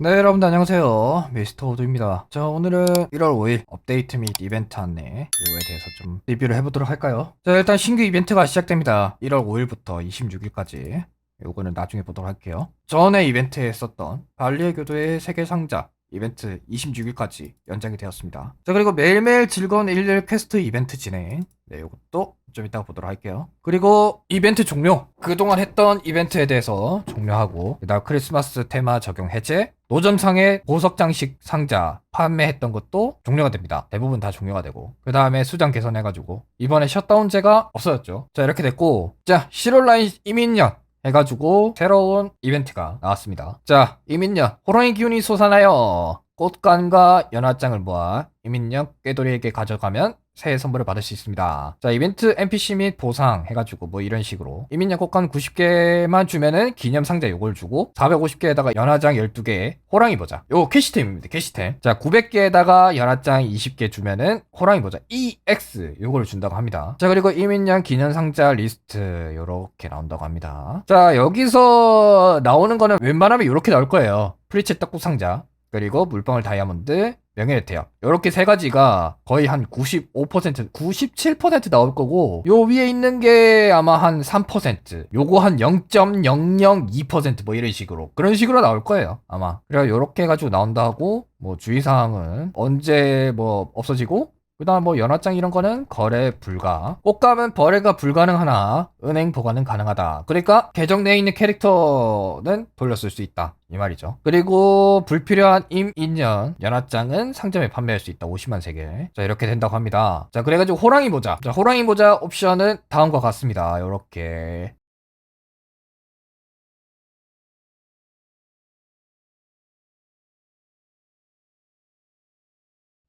네 여러분들 안녕하세요. 미스터 오드입니다. 자 오늘은 1월 5일 업데이트 및 이벤트 안내 이거에 대해서 좀 리뷰를 해보도록 할까요? 자 일단 신규 이벤트가 시작됩니다. 1월 5일부터 26일까지. 요거는 나중에 보도록 할게요. 전에 이벤트에 썼던 발리의 교도의 세계 상자 이벤트 26일까지 연장이 되었습니다. 자 그리고 매일매일 즐거운 일일 퀘스트 이벤트 진행. 네 요것도 좀 이따가 보도록 할게요 그리고 이벤트 종료 그동안 했던 이벤트에 대해서 종료하고 그다음 크리스마스 테마 적용 해제 노점상의 보석 장식 상자 판매했던 것도 종료가 됩니다. 대부분 다 종료가 되고 그 다음에 수장 개선해가지고 이번에 셧다운제가 없어졌죠. 자 이렇게 됐고 자 7월 라인 이민년 해가지고 새로운 이벤트가 나왔습니다. 자 이민년 호랑이 기운이 솟아나요. 꽃간과 연화장을 모아 이민년 꾀돌이에게 가져가면 새해 선물을 받을 수 있습니다. 자, 이벤트 NPC 및 보상 해가지고 뭐 이런 식으로. 이민년 꽃간 90개만 주면은 기념 상자 요걸 주고 450개에다가 연화장 12개 호랑이 모자. 요거 캐시템입니다. 캐시템. 자, 900개에다가 연화장 20개 주면은 호랑이 모자 EX 요걸 준다고 합니다. 자, 그리고 이민년 기념 상자 리스트 요렇게 나온다고 합니다. 자, 여기서 나오는 거는 웬만하면 요렇게 나올 거예요. 프리츠 떡국 상자. 그리고 물방울 다이아몬드, 명예의 태엽. 요렇게 세 가지가 거의 한 95%, 97% 나올 거고, 요 위에 있는 게 아마 한 3%, 요거 한 0.002%뭐 이런 식으로. 그런 식으로 나올 거예요. 아마. 그래서 요렇게 해가지고 나온다고, 뭐 주의사항은 언제 뭐 없어지고, 그 다음 뭐 연화장 이런 거는 거래 불가. 꽃감은 거래가 불가능하나 은행 보관은 가능하다. 그러니까 계정 내에 있는 캐릭터는 돌렸을 수 있다. 이 말이죠. 그리고 불필요한 임인년 연화장은 상점에 판매할 수 있다. 50만 세개 자 이렇게 된다고 합니다. 자 그래가지고 호랑이 모자. 자 호랑이 모자 옵션은 다음과 같습니다. 요렇게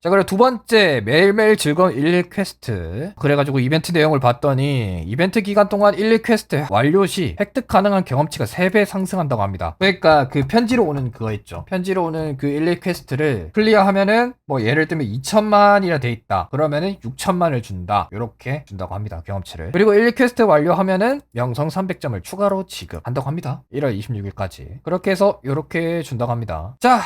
자, 그리고 두 번째, 매일매일 즐거운 11 퀘스트. 그래가지고 이벤트 내용을 봤더니, 이벤트 기간 동안 11 퀘스트 완료 시 획득 가능한 경험치가 3배 상승한다고 합니다. 그러니까 그 편지로 오는 그거 있죠. 편지로 오는 그11 퀘스트를 클리어하면은, 뭐 예를 들면 2천만이라 돼 있다. 그러면은 6천만을 준다. 요렇게 준다고 합니다. 경험치를. 그리고 11 퀘스트 완료하면은 명성 300점을 추가로 지급한다고 합니다. 1월 26일까지. 그렇게 해서 요렇게 준다고 합니다. 자,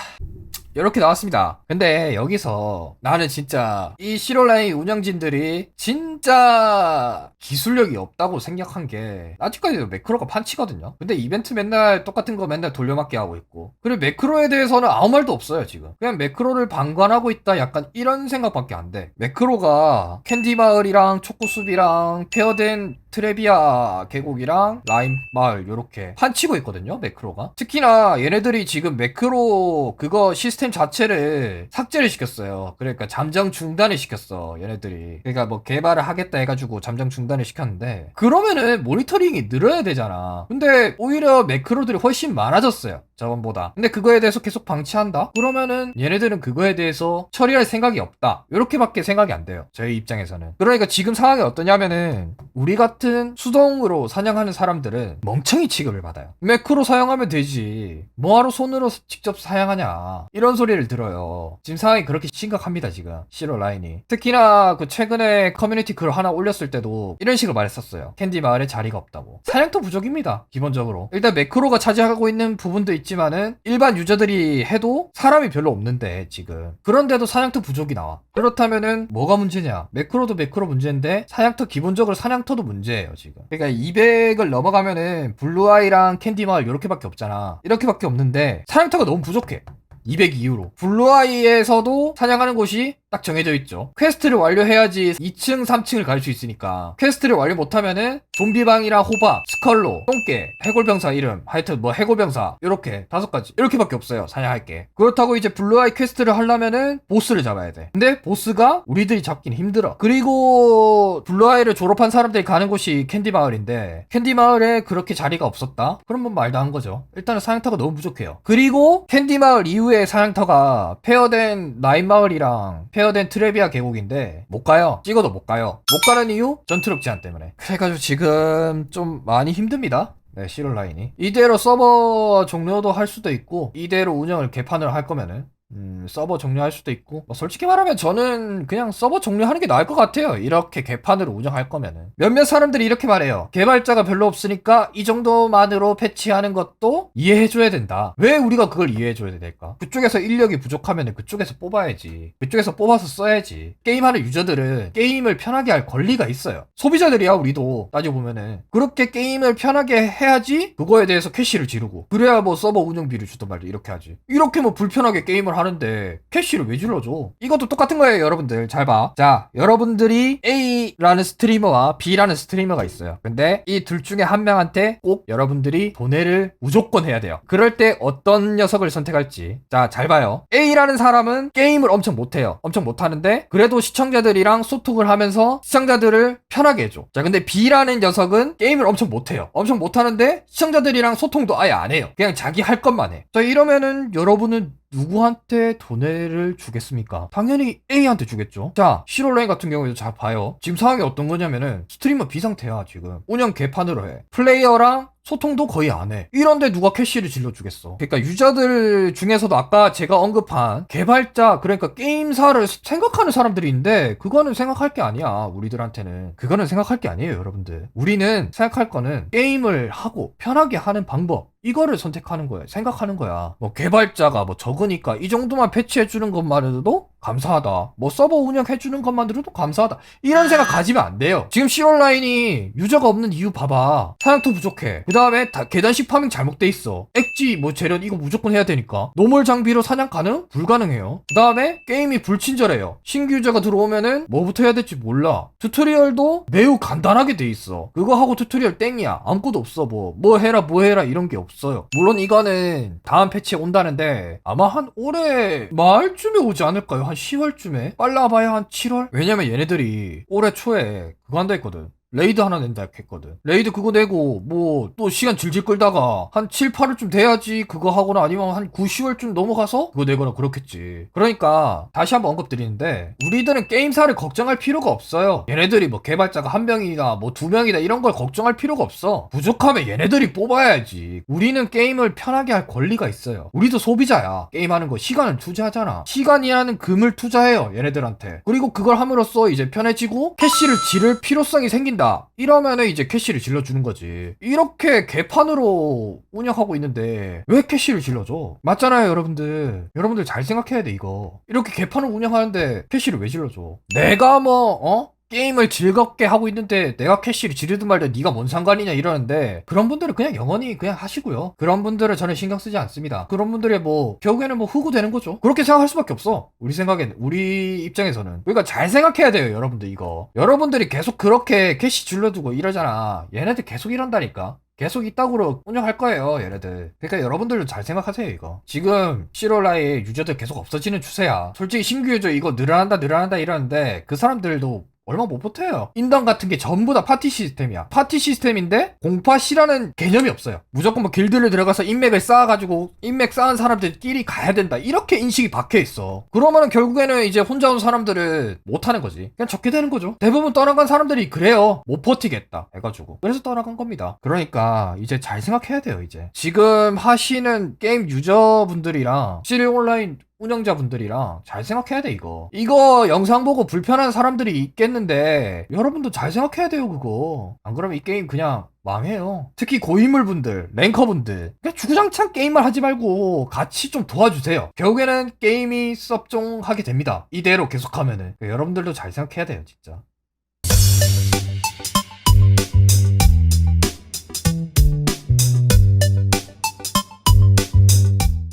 이렇게 나왔습니다. 근데 여기서 나는 진짜 이 시롤라인 운영진들이 진짜 기술력이 없다고 생각한 게 아직까지도 매크로가 판치거든요. 근데 이벤트 맨날 똑같은 거 맨날 돌려막기 하고 있고 그리고 매크로에 대해서는 아무 말도 없어요 지금. 그냥 매크로를 방관하고 있다 약간 이런 생각밖에 안 돼. 매크로가 캔디 마을이랑 초코숲이랑 페어된 트레비아 계곡이랑 라임 마을 요렇게 판치고 있거든요 매크로가. 특히나 얘네들이 지금 매크로 그거 시스템 자체를 삭제를 시켰어요. 그러니까 잠정 중단을 시켰어 얘네들이. 그러니까 뭐 개발을 하겠다 해가지고 잠정 중단을 시켰는데 그러면은 모니터링이 늘어야 되잖아. 근데 오히려 매크로들이 훨씬 많아졌어요 저번보다. 근데 그거에 대해서 계속 방치한다? 그러면은 얘네들은 그거에 대해서 처리할 생각이 없다. 이렇게밖에 생각이 안 돼요. 저희 입장에서는. 그러니까 지금 상황이 어떠냐면은 우리 같은 수동으로 사냥하는 사람들은 멍청이 취급을 받아요. 매크로 사용하면 되지. 뭐하러 손으로 직접 사용하냐. 이런 소리를 들어요. 지금 상황이 그렇게 심각합니다 지금. 시로 라인이. 특히나 그 최근에 커뮤니티 글 하나 올렸을 때도 이런 식으로 말했었어요. 캔디 마을에 자리가 없다고. 사냥터 부족입니다 기본적으로. 일단 매크로가 차지하고 있는 부분도 있지 만은 일반 유저들이 해도 사람이 별로 없는데 지금. 그런데도 사냥터 부족이 나와. 그렇다면은 뭐가 문제냐? 매크로도 매크로 문제인데 사냥터 기본적으로 사냥터도 문제예요 지금. 그러니까 200을 넘어가면은 블루아이랑 캔디 마을 이렇게밖에 없잖아. 이렇게밖에 없는데 사냥터가 너무 부족해. 200 이후로. 블루아이에서도 사냥하는 곳이 딱 정해져 있죠. 퀘스트를 완료해야지 2층 3층을 갈 수 있으니까. 퀘스트를 완료 못하면은 좀비방이랑 호박 스컬로 똥개 해골병사 이름 하여튼 뭐 해골병사 이렇게 다섯 가지 이렇게밖에 없어요. 사냥할 게. 그렇다고 이제 블루아이 퀘스트를 하려면은 보스를 잡아야 돼. 근데 보스가 우리들이 잡긴 힘들어. 그리고 블루아이를 졸업한 사람들이 가는 곳이 캔디 마을인데 캔디 마을에 그렇게 자리가 없었다? 그럼 뭐 말도 안 거죠. 일단은 사냥터가 너무 부족해요. 그리고 캔디 마을 이후에 사냥터가 페어된 라인 마을이랑 페어된 트레비아 계곡인데 못 가요. 찍어도 못 가요. 못 가는 이유? 전투력 제한 때문에. 그래가지고 지금 좀 많이 힘듭니다. 네, 시롤 라인이. 이대로 서버 종료도 할 수도 있고, 이대로 운영을 개판을 할 거면은, 음, 서버 종료할 수도 있고 뭐 솔직히 말하면 저는 그냥 서버 종료하는 게 나을 것 같아요. 이렇게 개판으로 운영할 거면은. 몇몇 사람들이 이렇게 말해요. 개발자가 별로 없으니까 이 정도만으로 패치하는 것도 이해해줘야 된다. 왜 우리가 그걸 이해해줘야 될까? 그쪽에서 인력이 부족하면 그쪽에서 뽑아야지. 그쪽에서 뽑아서 써야지. 게임하는 유저들은 게임을 편하게 할 권리가 있어요. 소비자들이야 우리도. 따져보면은. 그렇게 게임을 편하게 해야지 그거에 대해서 캐시를 지르고. 그래야 뭐 서버 운영비를 주든 말든 이렇게 하지. 이렇게 뭐 불편하게 게임을 하는데 캐시를 왜 질러줘? 이것도 똑같은 거예요 여러분들. 잘 봐. 자 여러분들이 A라는 스트리머와 B라는 스트리머가 있어요. 근데 이 둘 중에 한 명한테 꼭 여러분들이 돈해를 무조건 해야 돼요. 그럴 때 어떤 녀석을 선택할지. 자 잘 봐요. A라는 사람은 게임을 엄청 못해요. 엄청 못하는데 그래도 시청자들이랑 소통을 하면서 시청자들을 편하게 해줘. 자 근데 B라는 녀석은 게임을 엄청 못해요. 엄청 못하는데 시청자들이랑 소통도 아예 안 해요. 그냥 자기 할 것만 해 자 이러면은 여러분은 누구한테 돈을 주겠습니까? 당연히 A한테 주겠죠. 자, 시롤라인 같은 경우에도 잘 봐요. 지금 상황이 어떤 거냐면은 스트리머 비상태야, 지금. 운영 개판으로 해. 플레이어랑 소통도 거의 안 해. 이런데 누가 캐시를 질러주겠어. 그러니까 유저들 중에서도 아까 제가 언급한 개발자, 그러니까 게임사를 생각하는 사람들이 있는데, 그거는 생각할 게 아니야, 우리들한테는. 그거는 생각할 게 아니에요, 여러분들. 우리는 생각할 거는 게임을 하고 편하게 하는 방법. 이거를 선택하는 거야. 생각하는 거야. 뭐 개발자가 뭐 적으니까 이 정도만 패치해 주는 것만으로도 감사하다. 뭐 서버 운영해 주는 것만으로도 감사하다. 이런 생각 가지면 안 돼요. 지금 실온라인이 유저가 없는 이유 봐봐. 사냥터 부족해. 그 다음에 계단식 파밍 잘못돼 있어. 액지 뭐 재련 이거 무조건 해야 되니까. 노멀 장비로 사냥 가능? 불가능해요. 그 다음에 게임이 불친절해요. 신규 유저가 들어오면은 뭐부터 해야 될지 몰라. 튜토리얼도 매우 간단하게 돼 있어. 그거 하고 튜토리얼 땡이야. 아무것도 없어 뭐. 뭐 해라 뭐 해라 이런 게 없어요. 물론 이거는 다음 패치에 온다는데 아마 한 올해 말쯤에 오지 않을까요? 한 10월쯤에? 빨라봐야 한 7월? 왜냐면 얘네들이 올해 초에 그거 한다 했거든. 레이드 하나 낸다 했거든. 레이드 그거 내고 뭐 또 시간 질질 끌다가 한 7, 8월쯤 돼야지 그거 하거나 아니면 한 9, 10월쯤 넘어가서 그거 내거나 그렇겠지. 그러니까 다시 한번 언급드리는데 우리들은 게임사를 걱정할 필요가 없어요. 얘네들이 뭐 개발자가 한 명이다 뭐두 명이다 이런 걸 걱정할 필요가 없어. 부족하면 얘네들이 뽑아야지. 우리는 게임을 편하게 할 권리가 있어요. 우리도 소비자야. 게임하는 거 시간을 투자하잖아. 시간이라는 금을 투자해요. 얘네들한테. 그리고 그걸 함으로써 이제 편해지고 캐시를 지를 필요성이 생긴 다. 이러면은 이제 캐시를 질러주는 거지. 이렇게 개판으로 운영하고 있는데 왜 캐시를 질러줘? 맞잖아요, 여러분들. 여러분들 잘 생각해야 돼, 이거. 이렇게 개판을 운영하는데 캐시를 왜 질러줘? 내가 뭐, 어? 게임을 즐겁게 하고 있는데 내가 캐시를 지르든 말든 네가 뭔 상관이냐 이러는데 그런 분들은 그냥 영원히 그냥 하시고요. 그런 분들은 저는 신경 쓰지 않습니다. 그런 분들의 뭐 결국에는 뭐 흑우 되는 거죠. 그렇게 생각할 수밖에 없어. 우리 생각엔 우리 입장에서는 그러니까 잘 생각해야 돼요, 여러분들 이거. 여러분들이 계속 그렇게 캐시 질러두고 이러잖아. 얘네들 계속 이런다니까. 계속 이따구로 운영할 거예요, 얘네들. 그러니까 여러분들도 잘 생각하세요, 이거. 지금 시롤라의 유저들 계속 없어지는 추세야. 솔직히 신규 유저 이거 늘어난다, 늘어난다 이러는데 그 사람들도 얼마 못 버텨요. 인당 같은 게 전부 다 파티 시스템이야. 파티 시스템인데 공파시라는 개념이 없어요. 무조건 뭐 길드를 들어가서 인맥을 쌓아가지고 인맥 쌓은 사람들끼리 가야 된다. 이렇게 인식이 박혀 있어. 그러면은 결국에는 이제 혼자 온 사람들은 못 하는 거지. 그냥 적게 되는 거죠. 대부분 떠나간 사람들이 그래요. 못 버티겠다. 해가지고. 그래서 떠나간 겁니다. 그러니까 이제 잘 생각해야 돼요, 이제. 지금 하시는 게임 유저분들이랑 시리 온라인 운영자분들이랑 잘 생각해야 돼 이거. 이거 영상 보고 불편한 사람들이 있겠는데 여러분도 잘 생각해야 돼요 그거. 안 그러면 이 게임 그냥 망해요. 특히 고인물분들 랭커분들. 그냥 주구장창 게임만 하지 말고 같이 좀 도와주세요. 결국에는 게임이 섭종하게 됩니다. 이대로 계속하면은. 여러분들도 잘 생각해야 돼요 진짜